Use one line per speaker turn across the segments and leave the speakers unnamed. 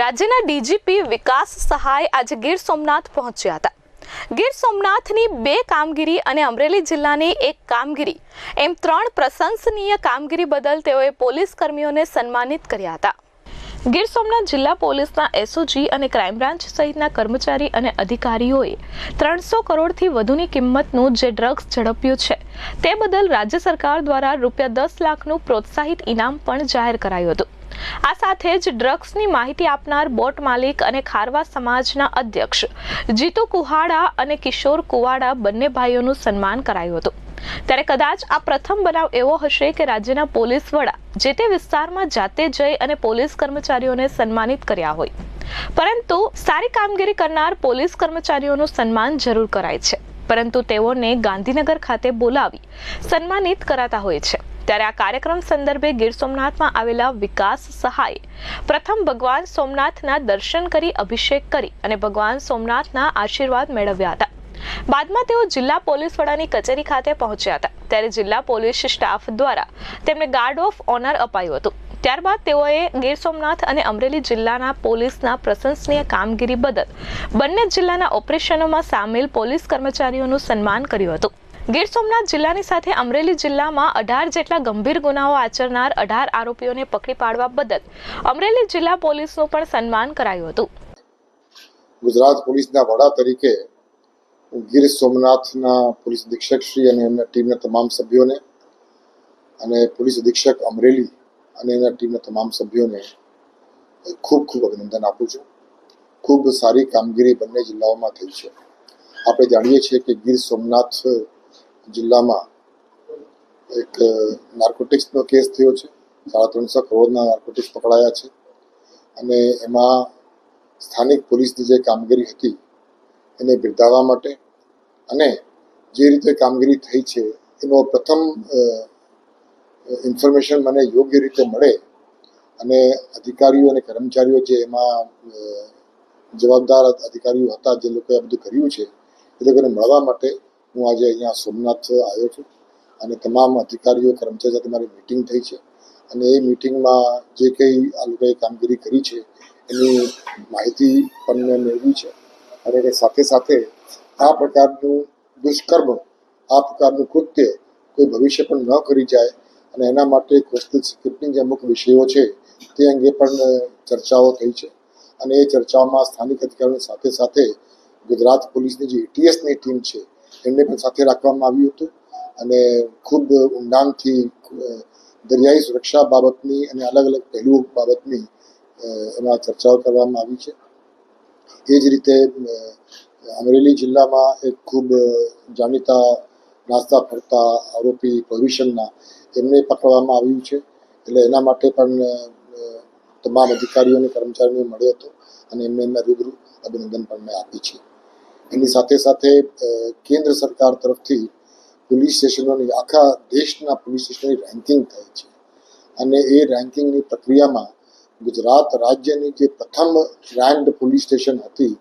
રાજ્યના ડીજીપી વિકાસ સહાય આજે ગીર સોમનાથ પહોંચ્યા હતા. ગીર સોમનાથની બે કામગીરી અને અમરેલી જિલ્લાની એક કામગીરી. એમ ત્રણ પ્રશંસનીય કામગીરી બદલ તેઓએ પોલીસ કર્મીઓને સન્માનિત કર્યા હતા. ગીર સોમનાથ જિલ્લા પોલીસના એસઓજી અને ક્રાઇમ બ્રાન્ચ સહિતના કર્મચારી અને અધિકારીઓએ ત્રણસો કરોડથી વધુની કિંમતનું જે ડ્રગ્સ ઝડપ્યું છે, તે બદલ રાજ્ય સરકાર દ્વારા રૂપિયા દસ લાખનું પ્રોત્સાહિત ઇનામ પણ જાહેર કરાયું હતું. આ સાથે જ ડ્રગ્સની માહિતી આપનાર બોટ માલિક અને ખારવા સમાજના અધ્યક્ષ જીતુ કુહાડા અને કિશોર કુવાડા બંને ભાઈઓનું સન્માન કરાયું હતું. ત્યારે કદાચ આ પ્રથમ બનાવ એવો હશે કે રાજ્યના પોલીસ વડા જે તે વિસ્તારમાં જાતે જઈ અને પોલીસ કર્મચારીઓને સન્માનિત કર્યા હોય. પરંતુ સારી કામગીરી કરનાર પોલીસ કર્મચારીઓનું સન્માન જરૂર કરાય છે. પરંતુ તેઓને ગાંધીનગર ખાતે બોલાવી સન્માનિત કરાતા હોય છે. ત્યારે આ કાર્યક્રમ સંદર્ભે ગીર સોમનાથમાં આવેલા વિકાસ સહાય. પ્રથમ ભગવાન સોમનાથના દર્શન કરી અભિષેક કરી અને ભગવાન સોમનાથના આશીર્વાદ મેળવ્યા હતા. બાદમાં તેઓ જિલ્લા પોલીસ વડાની કચેરી ખાતે પહોંચ્યા હતા. ત્યારે જિલ્લા પોલીસ સ્ટાફ દ્વારા તેમને ગાર્ડ ઓફ ઓનર અપાયું હતું. ત્યારબાદ તેઓએ ગીર સોમનાથ અને અમરેલી જિલ્લાના પોલીસના પ્રશંસનીય કામગીરી બદલ બંને જિલ્લાના ઓપરેશનોમાં સામેલ પોલીસ કર્મચારીઓનું સન્માન કર્યું હતું. ગીર સોમનાથ જિલ્લાની સાથે અમરેલી જિલ્લામાં અઢાર જેટલા ગંભીર ગુનાઓ આચરનાર અઢાર આરોપીઓને પકડી પાડવા બદલ અમરેલી જિલ્લા પોલીસનું પણ સન્માન કરાયું હતું.
ગુજરાત પોલીસના વડા તરીકે ગીર સોમનાથના પોલીસ અધિક્ષક શ્રી અને એમના ટીમના તમામ સભ્યોને અને પોલીસ અધિક્ષક અમરેલી અને એના ટીમના તમામ સભ્યોને ખૂબ ખૂબ અભિનંદન આપું છું. ખૂબ સારી કામગીરી બંને જિલ્લાઓમાં થઈ છે. આપણે જાણીએ છીએ કે ગીર સોમનાથ જિલ્લામાં એક નાર્કોટિક્સનો કેસ થયો છે. સાડા ત્રણસો કરોડના નાર્કોટિક્સ પકડાયા છે. અને એમાં સ્થાનિક પોલીસની જે કામગીરી હતી, એને બિરદાવવા માટે અને જે રીતે કામગીરી થઈ છે, એનો પ્રથમ ઇન્ફોર્મેશન મને યોગ્ય રીતે મળે અને અધિકારીઓ અને કર્મચારીઓ જે એમાં જવાબદાર અધિકારીઓ હતા, જે લોકોએ આ બધું કર્યું છે, એ લોકોને મળવા માટે હું આજે અહીંયા સોમનાથ આવ્યો છું અને તમામ અધિકારીઓ, કર્મચારીઓ સાથે મારી મિટિંગ થઈ છે. અને એ મિટિંગમાં જે કંઈ આ લોકોએ કામગીરી કરી છે, એની માહિતી પણ મેં મેળવી છે. અને એ સાથે સાથે આ પ્રકારનું દુષ્કર્મ, આ પ્રકારનું કૃત્ય કોઈ ભવિષ્ય પણ ન કરી જાય અને એના માટે કોસ્ટલ સિક્યુરિટીની જે અમુક વિષયો છે, તે અંગે પણ ચર્ચાઓ થઈ છે. અને એ ચર્ચાઓમાં સ્થાનિક અધિકારીઓની સાથે સાથે ગુજરાત પોલીસની જે એટીએસની ટીમ છે એમને પણ સાથે રાખવામાં આવ્યું હતું. અને ખૂબ ઊંડાણથી દરિયાઈ સુરક્ષા બાબતની અને અલગ અલગ પહેલુઓ બાબતની એમાં ચર્ચાઓ કરવામાં આવી છે. એ જ રીતે અમરેલી જિલ્લામાં એક ખૂબ જાણીતા નાસ્તા ફરતા આરોપી પ્રોવિશનના એમને પકડવામાં આવ્યું છે. એટલે એના માટે પણ તમામ અધિકારીઓ કર્મચારીઓને મળ્યો હતો અને એમને એમના રૂબરૂ અભિનંદન પણ મેં આપી છે. એની સાથે સાથે કેન્દ્ર સરકાર તરફથી પોલીસ સ્ટેશનોની, આખા દેશના પોલીસ સ્ટેશનોની રેન્કિંગ થાય છે. અને એ રેન્કિંગની પ્રક્રિયામાં ગુજરાત રાજ્યની જે પ્રથમ રેન્ડ પોલીસ સ્ટેશન હતી,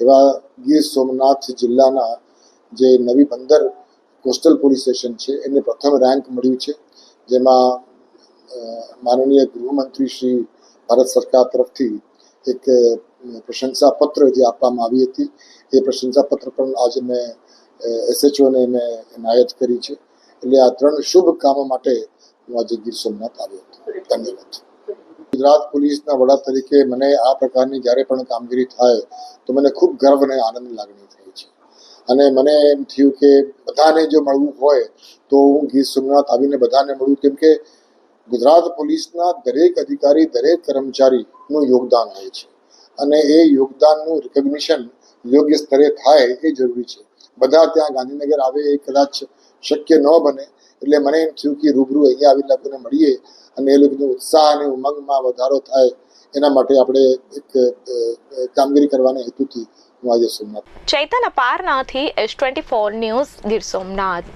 એવા ગીર સોમનાથ જિલ્લાના જે નવી બંદર કોસ્ટલ પોલીસ સ્ટેશન છે એને પ્રથમ રેન્ક મળ્યું છે. જેમાં માનનીય ગૃહમંત્રી શ્રી ભારત સરકાર તરફથી એક પ્રશંસાપત્ર જે આપવામાં આવી હતી, એ પ્રશંસાપત્ર પણ આજે મેં એસએચઓને મેં એનાયત કરી છે. એટલે આ ત્રણ શુભ કામો માટે હું આજે ગીર સોમનાથ આવ્યો હતો. ધન્યવાદ. ગુજરાત પોલીસના વડા તરીકે મને આ પ્રકારની જ્યારે પણ કામગીરી થાય, તો મને ખૂબ ગર્વ અને આનંદ લાગણી થાય છે. અને મને એમ થયું કે બધાને જો મળવું હોય, તો હું ગીર સોમનાથ આવીને બધાને મળું. કેમ કે ગુજરાત પોલીસના દરેક અધિકારી, દરેક કર્મચારીનું યોગદાન હોય છે. અને એ યોગદાનનું રિકગ્નિશન યોગ્ય સ્તરે થાય એ જરૂરી છે. બધા ત્યાં ગાંધીનગર આવે એ કદાચ શક્ય ન બને, એટલે મને એમ થયું કે રૂબરૂ અહીંયા આવી લોકોને મળીએ અને એ લોકોનો ઉત્સાહ અને ઉમંગમાં વધારો થાય, એના માટે આપણે એક કામગીરી કરવાના હેતુથી હું આજે Somnath
Chaitan અપારનાથી S twenty four news Gir Somnath.